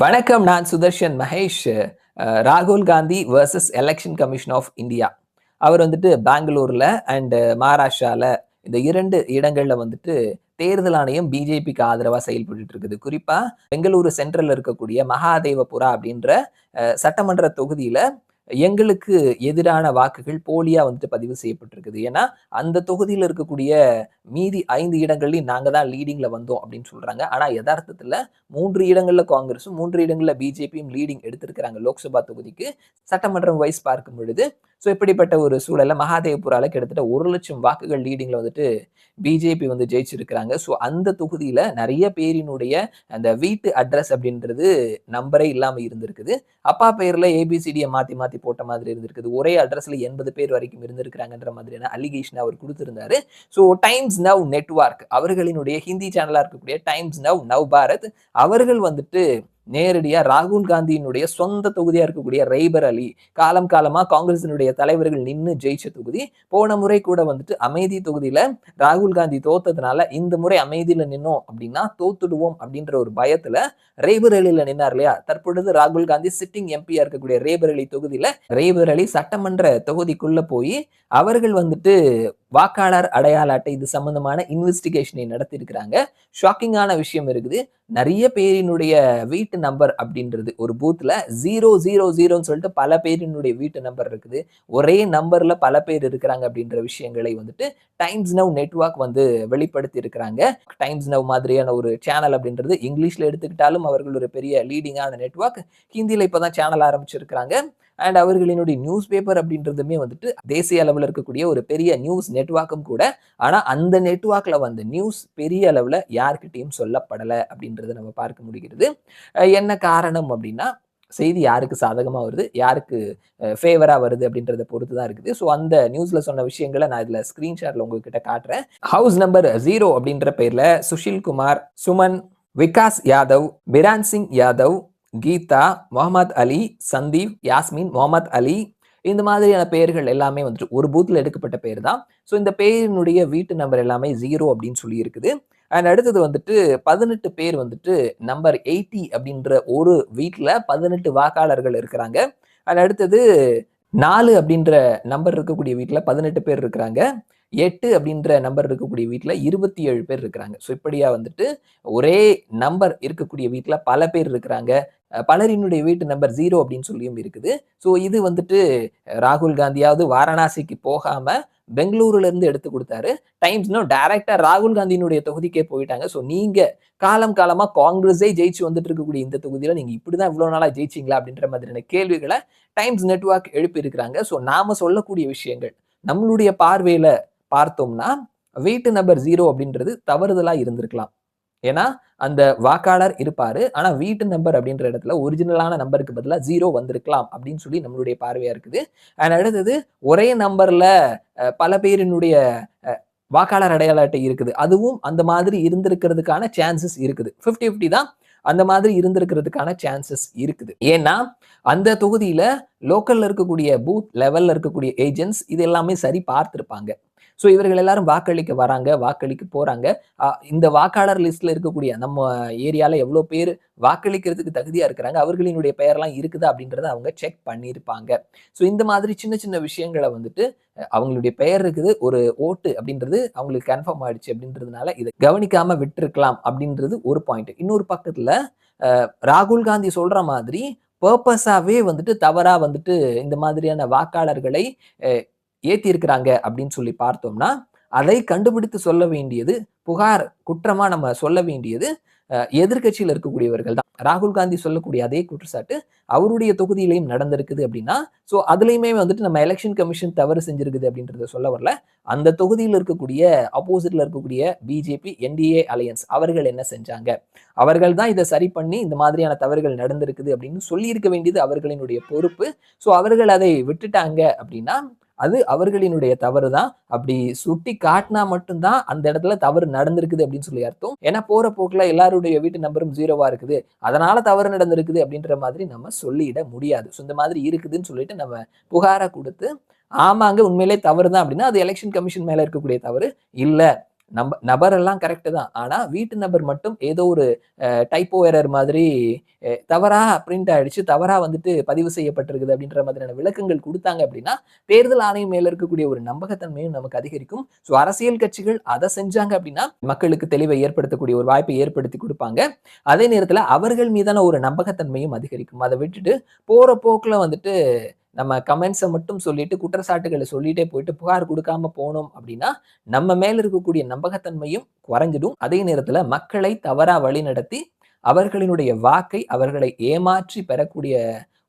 வணக்கம் நான் சுதர்ஷன் மகேஷ் ராகுல் Gandhi versus election commission of India அவர் வந்துட்டு பெங்களூர்ல அண்ட் மகாராஷ்டிரால இந்த இரண்டு இடங்கள்ல வந்துட்டு தேர்தல் ஆணையம் பிஜேபிக்கு ஆதரவாக செயல்பட்டு இருக்குது. குறிப்பாக பெங்களூரு சென்ட்ரலில் இருக்கக்கூடிய மகாதேவபுரா அப்படின்ற சட்டமன்ற தொகுதியில் எங்களுக்கு எதிரான வாக்குகள் போலியாக வந்துட்டு பதிவு செய்யப்பட்டிருக்குது. ஏன்னா அந்த தொகுதியில் இருக்கக்கூடிய மீதி ஐந்து இடங்கள்லையும் நாங்கள் தான் லீடிங்கில் வந்தோம் அப்படின்னு சொல்கிறாங்க ஆனால் யதார்த்தத்தில் மூன்று இடங்களில் காங்கிரஸும் மூன்று இடங்களில் பிஜேபியும் லீடிங் எடுத்திருக்கிறாங்க லோக்சபா தொகுதிக்கு சட்டமன்றம் வைஸ் பார்க்கும் பொழுது. ஸோ இப்படிப்பட்ட ஒரு சூழலை மகாதேவ்புரால கிட்டத்தட்ட ஒரு லட்சம் வாக்குகள் லீடிங்கில் வந்துட்டு பிஜேபி வந்து ஜெயிச்சிருக்கிறாங்க. ஸோ அந்த தொகுதியில் நிறைய பேரினுடைய அந்த வீட்டு அட்ரஸ் அப்படின்றது நம்பரே இல்லாமல் இருந்திருக்குது. அப்பா பெயரில் ஏபிசிடியை மாற்றி மாற்றி போட்ட மாதிரி இருந்திருக்குது. ஒரே அட்ரஸ்ல எண்பது பேர் வரைக்கும் இருந்திருக்கிறாங்கன்ற மாதிரியான அலிகேஷன் அவர் கொடுத்திருந்தாரு. ஸோ டைம்ஸ் நவ் நெட்வொர்க் அவர்களினுடைய ஹிந்தி சேனலாக இருக்கக்கூடிய டைம்ஸ் நவ் நவ் பாரத் அவர்கள் வந்துட்டு நேரடியாக ராகுல் காந்தியினுடைய சொந்த தொகுதியாக இருக்கக்கூடிய ரைபர் அலி காலம் காலமாக காங்கிரசினுடைய தலைவர்கள் நின்று ஜெயிச்ச தொகுதி போன முறை கூட வந்துட்டு அமைதி தொகுதியில் ராகுல் காந்தி தோத்ததுனால இந்த முறை அமைதியில் நின்னோம் அப்படின்னா தோத்துடுவோம் அப்படின்ற ஒரு பயத்தில் ரேபர் அலியில் நின்னார் இல்லையா? தற்பொழுது ராகுல் காந்தி சிட்டிங் எம்பியா இருக்கக்கூடிய ரேபர் அலி தொகுதியில் ரேபர் அலி சட்டமன்ற தொகுதிக்குள்ளே போய் அவர்கள் வந்துட்டு வாக்காளர் அடையாள அட்டை இது சம்பந்தமான இன்வெஸ்டிகேஷனை நடத்தியிருக்கிறாங்க. ஷாக்கிங்கான விஷயம் இருக்குது. நிறைய பேரினுடைய வீட்டு நம்பர் அப்படின்றது ஒரு பூத்தில் ஜீரோ ஜீரோ ஜீரோன்னு சொல்லிட்டு பல பேரினுடைய வீட்டு நம்பர் இருக்குது. ஒரே நம்பரில் பல பேர் இருக்கிறாங்க அப்படின்ற விஷயங்களை வந்துட்டு டைம்ஸ் நவ் நெட்வொர்க் வந்து வெளிப்படுத்தி இருக்கிறாங்க டைம்ஸ் நவ் மாதிரியான ஒரு சேனல் அப்படின்றது இங்கிலீஷில் எடுத்துக்கிட்டாலும் அவர்கள் ஒரு பெரிய லீடிங்கான நெட்வொர்க் இப்போ தான் சேனல் ஆரம்பிச்சிருக்கிறாங்க. அண்ட் அவர்களினுடைய நியூஸ் பேப்பர் அப்படின்றதுமே வந்துட்டு தேசிய அளவில் இருக்கக்கூடிய ஒரு பெரிய நியூஸ் நெட்வொர்க்கும் கூட. ஆனால் அந்த நெட்வொர்க்கில் வந்த நியூஸ் பெரிய அளவில் யார்கிட்டயும் சொல்லப்படலை அப்படின்றத நம்ம பார்க்க முடிகிறது. என்ன காரணம் அப்படின்னா செய்தி யாருக்கு சாதகமாக வருது யாருக்கு ஃபேவராக வருது அப்படின்றத பொறுத்து தான் இருக்குது. ஸோ அந்த நியூஸில் சொன்ன விஷயங்களை நான் இதில் ஸ்கிரீன்ஷாட்ல உங்ககிட்ட காட்டுறேன். ஹவுஸ் நம்பர் ஜீரோ அப்படின்ற பேரில் சுஷில் குமார் சுமன் விகாஸ் யாதவ் பிரான் சிங் யாதவ் கீதா முகமது அலி சந்தீப் யாஸ்மின் முகமது அலி. இந்த மாதிரியான பெயர்கள் எல்லாமே வந்துட்டு ஒரு பூத்தில் எடுக்கப்பட்ட பேர் தான் ஸோ இந்த பெயரினுடைய வீட்டு நம்பர் எல்லாமே ஜீரோ அப்படின்னு சொல்லி இருக்குது. அண்ட் அடுத்தது வந்துட்டு பதினெட்டு பேர் வந்துட்டு நம்பர் எயிட்டி அப்படின்ற ஒரு வீட்டில் பதினெட்டு வாக்காளர்கள் இருக்கிறாங்க. அண்ட் அடுத்தது நாலு அப்படின்ற நம்பர் இருக்கக்கூடிய வீட்டில் பதினெட்டு பேர் இருக்கிறாங்க. எட்டு அப்படின்ற நம்பர் இருக்கக்கூடிய வீட்டில் இருபத்தி ஏழு பேர் இருக்கிறாங்க. ஸோ இப்படியா வந்துட்டு ஒரே நம்பர் இருக்கக்கூடிய வீட்டில் பல பேர் இருக்கிறாங்க. பலரினுடைய வீட்டு நம்பர் ஜீரோ அப்படின்னு சொல்லியும் இருக்குது. ஸோ இது வந்துட்டு ராகுல் காந்தியாவது வாரணாசிக்கு போகாம பெங்களூருல இருந்து எடுத்து கொடுத்தாரு. டைம்ஸ்னா டைரக்டா ராகுல் காந்தியினுடைய தொகுதிக்கே போயிட்டாங்க. ஸோ நீங்க காலம் காலமா காங்கிரஸே ஜெயிச்சு வந்துட்டு இருக்கக்கூடிய இந்த தொகுதியில நீங்க இப்படிதான் இவ்வளவு நாளா ஜெயிச்சிங்களா அப்படின்ற மாதிரியான கேள்விகளை டைம்ஸ் நெட்வொர்க் எழுப்பி இருக்கிறாங்க ஸோ நாம சொல்லக்கூடிய விஷயங்கள் நம்மளுடைய பார்வையில பார்த்தோம்னா வீட்டு நம்பர் ஜீரோ அப்படின்றது தவறுதலா இருந்திருக்கலாம். ஏன்னா அந்த வாக்காளர் இருப்பாரு. ஆனா வீட்டு நம்பர் அப்படின்ற இடத்துல ஒரிஜினலான நம்பருக்கு பதிலாக ஜீரோ வந்திருக்கலாம் அப்படின்னு சொல்லி நம்மளுடைய பார்வையா இருக்குது. அண்ட் அடுத்தது ஒரே நம்பர்ல பல பேரினுடைய வாக்காளர் அடையாள அட்டை இருக்குது. அதுவும் அந்த மாதிரி இருந்திருக்கிறதுக்கான சான்சஸ் இருக்குது. 50 50 தான் அந்த மாதிரி இருந்திருக்கிறதுக்கான சான்சஸ் இருக்குது. ஏன்னா அந்த தொகுதியில லோக்கல்ல இருக்கக்கூடிய பூத் லெவல்ல இருக்கக்கூடிய ஏஜென்ட்ஸ் இது எல்லாமே சரி பார்த்திருப்பாங்க. ஸோ இவர்கள் எல்லாரும் வாக்களிக்க வராங்க வாக்களிக்க போறாங்க. இந்த வாக்காளர் லிஸ்ட்ல இருக்கக்கூடிய நம்ம ஏரியால எவ்வளோ பேர் வாக்களிக்கிறதுக்கு தகுதியா இருக்கிறாங்க அவர்களினுடைய பெயர்லாம் இருக்குதா அப்படின்றத அவங்க செக் பண்ணியிருப்பாங்க. ஸோ இந்த மாதிரி சின்ன சின்ன விஷயங்களை வந்துட்டு அவங்களுடைய பெயர் இருக்குது ஒரு ஓட்டு அப்படின்றது அவங்களுக்கு கன்ஃபார்ம் ஆயிடுச்சு அப்படின்றதுனால இதை கவனிக்காம விட்டுருக்கலாம் அப்படின்றது ஒரு பாயிண்ட் இன்னொரு பக்கத்துல ராகுல் காந்தி சொல்ற மாதிரி பர்பஸாவே வந்துட்டு தவறா வந்துட்டு இந்த மாதிரியான வாக்காளர்களை ஏத்தி இருக்கிறாங்க அப்படின்னு சொல்லி பார்த்தோம்னா அதை கண்டுபிடித்து சொல்ல வேண்டியது புகார் குற்றமா நம்ம சொல்ல வேண்டியது எதிர்கட்சியில் எதிர்க்கட்சியில் இருக்கக்கூடியவர்கள் தான். ராகுல் காந்தி சொல்லக்கூடிய அதே குற்றச்சாட்டு அவருடைய தொகுதியிலையும் நடந்திருக்குது அப்படின்னா ஸோ அதுலேயுமே வந்துட்டு நம்ம எலெக்ஷன் கமிஷன் தவறு செஞ்சிருக்குது அப்படின்றத சொல்ல வரல. அந்த தொகுதியில் இருக்கக்கூடிய அப்போசிட்ல இருக்கக்கூடிய பிஜேபி என்டிஏ அலையன்ஸ் அவர்கள் என்ன செஞ்சாங்க? அவர்கள் தான் இதை சரி பண்ணி இந்த மாதிரியான தவறுகள் நடந்திருக்குது அப்படின்னு சொல்லியிருக்க வேண்டியது அவர்களினுடைய பொறுப்பு. ஸோ அவர்கள் அதை விட்டுட்டாங்க அப்படின்னா அது அவர்களினுடைய தவறு தான் அப்படி சுட்டி காட்டினா மட்டும்தான் அந்த இடத்துல தவறு நடந்திருக்குது அப்படின்னு சொல்லி அர்த்தம். ஏன்னா போற போக்குல எல்லாருடைய வீட்டு நம்பரும் ஜீரோவா இருக்குது. அதனால தவறு நடந்திருக்குது அப்படின்ற மாதிரி நம்ம சொல்லிட முடியாது. ஸோ இந்த மாதிரி இருக்குதுன்னு சொல்லிட்டு நம்ம புகாரை கொடுத்து ஆமாங்க உண்மையிலே தவறு தான் அப்படின்னா அது எலெக்ஷன் கமிஷன் மேல இருக்கக்கூடிய தவறு. இல்லை நம்ப நபரெல்லாம் கரெக்டு தான். ஆனால் வீட்டு நபர் மட்டும் ஏதோ ஒரு டைப்போ எரர் மாதிரி தவறாக பிரிண்ட் ஆகிடுச்சு தவறாக வந்துட்டு பதிவு செய்யப்பட்டிருக்குது அப்படின்ற மாதிரியான விளக்கங்கள் கொடுத்தாங்க அப்படின்னா தேர்தல் ஆணையம் மேல இருக்கக்கூடிய ஒரு நம்பகத்தன்மையும் நமக்கு அதிகரிக்கும். ஸோ அரசியல் கட்சிகள் அதை செஞ்சாங்க அப்படின்னா மக்களுக்கு தெளிவை ஏற்படுத்தக்கூடிய ஒரு வாய்ப்பை ஏற்படுத்தி கொடுப்பாங்க. அதே நேரத்தில் அவர்கள் மீதான ஒரு நம்பகத்தன்மையும் அதிகரிக்கும். அதை விட்டுட்டு போகிற போக்கில் வந்துட்டு நம்ம கமெண்ட்ஸை மட்டும் சொல்லிட்டு குற்றச்சாட்டுகளை சொல்லிட்டே போயிட்டு புகார் கொடுக்காம போனோம் அப்படின்னா நம்ம மேல இருக்கக்கூடிய நம்பகத்தன்மையும் குறைஞ்சிடும். அதே நேரத்துல மக்களை தவறா வழிநடத்தி அவர்களினுடைய வாக்கை அவர்களை ஏமாற்றி பெறக்கூடிய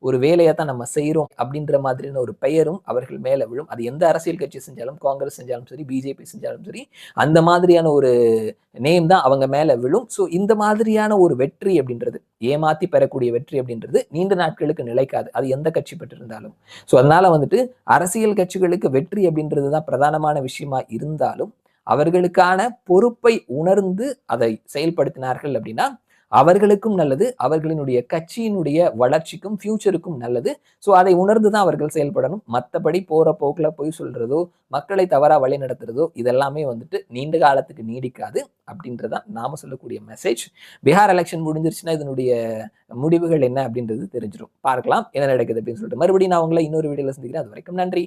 ஒரு வேலையை தான் நம்ம செய்கிறோம் அப்படின்ற மாதிரியான ஒரு பெயரும் அவர்கள் மேலே விழும். அது எந்த அரசியல் கட்சி செஞ்சாலும் காங்கிரஸ் செஞ்சாலும் சரி பிஜேபி செஞ்சாலும் சரி அந்த மாதிரியான ஒரு நேம் தான் அவங்க மேலே விழும். ஸோ இந்த மாதிரியான ஒரு வெற்றி அப்படின்றது ஏமாத்தி பெறக்கூடிய வெற்றி அப்படின்றது நீண்ட நாட்களுக்கு நிலைக்காது. அது எந்த கட்சி பெற்றிருந்தாலும். ஸோ அதனால வந்துட்டு அரசியல் கட்சிகளுக்கு வெற்றி அப்படின்றது தான் பிரதானமான விஷயமா இருந்தாலும் அவர்களுக்கான பொறுப்பை உணர்ந்து அதை செயல்படுத்தினார்கள் அப்படின்னா அவர்களுக்கும் நல்லது அவர்களினுடைய கட்சியினுடைய வளர்ச்சிக்கும் ஃபியூச்சருக்கும் நல்லது. ஸோ அதை உணர்ந்து தான் அவர்கள் செயல்படணும். மற்றபடி போகிற போக்கில் பொய் சொல்கிறதோ மக்களை தவறாக வழி நடத்துறதோ இதெல்லாமே வந்துட்டு நீண்ட காலத்துக்கு நீடிக்காது அப்படின்றதான் நாம சொல்லக்கூடிய மெசேஜ் பீகார் எலெக்ஷன் முடிஞ்சிருச்சுன்னா இதனுடைய முடிவுகள் என்ன அப்படின்றது தெரிஞ்சிடும் பார்க்கலாம் என்ன நடக்குது அப்படின்னு சொல்லிட்டு. மறுபடியும் நான் உங்களை இன்னொரு வீடியோவில் சந்திக்கிறேன். அது வரைக்கும் நன்றி.